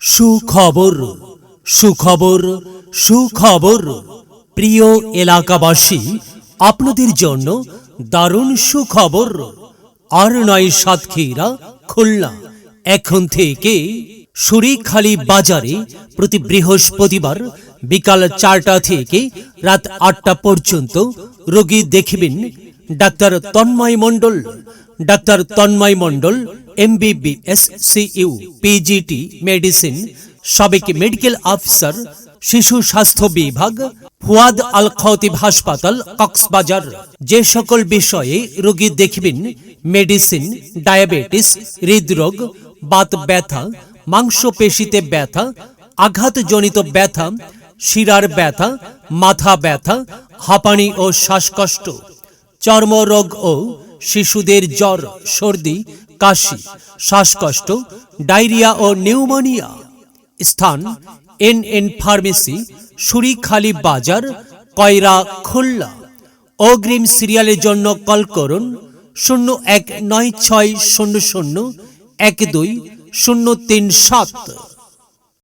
সুখবর সুখবর সুখবর। প্রিয় এলাকাবাসী, আপনাদের জন্য দারুণ সুখবর। আর নয় সাতক্ষীরা, খুলনা। এখন থেকে সুরিখালি বাজারে প্রতি বৃহস্পতিবার বিকাল চারটা থেকে রাত আটটা পর্যন্ত রোগী দেখবেন doctor Tanmoy Mondal. Doctor Tanmoy Mondal MBBS CU PGT medicine সাবেক মেডিকেল অফিসার শিশু স্বাস্থ্য বিভাগ, ফুয়াদ আল খতিব হাসপাতাল, কক্সবাজার। যে সকল বিষয়ে রোগী দেখবেন মেডিসিন ডায়াবেটিস হৃদরোগ, বাত ব্যথা, মাংসপেশিতে ব্যথা, আঘাতজনিত ব্যথা, শিরার ব্যথা, মাথা ব্যথা, হাঁপানি ও শ্বাসকষ্ট, চর্মরোগ ও শিশুদের জ্বর, সর্দি কাশি, শ্বাসকষ্ট, ডায়রিয়া ও নিউমোনিয়া। স্থান N N pharmacy, Surikhali Bazar, Koyra Khulna. অগ্রিম সিরিয়ালের জন্য কল করুন শূন্য এক নয় ছয় শূন্য শূন্য এক দুই শূন্য তিন সাত।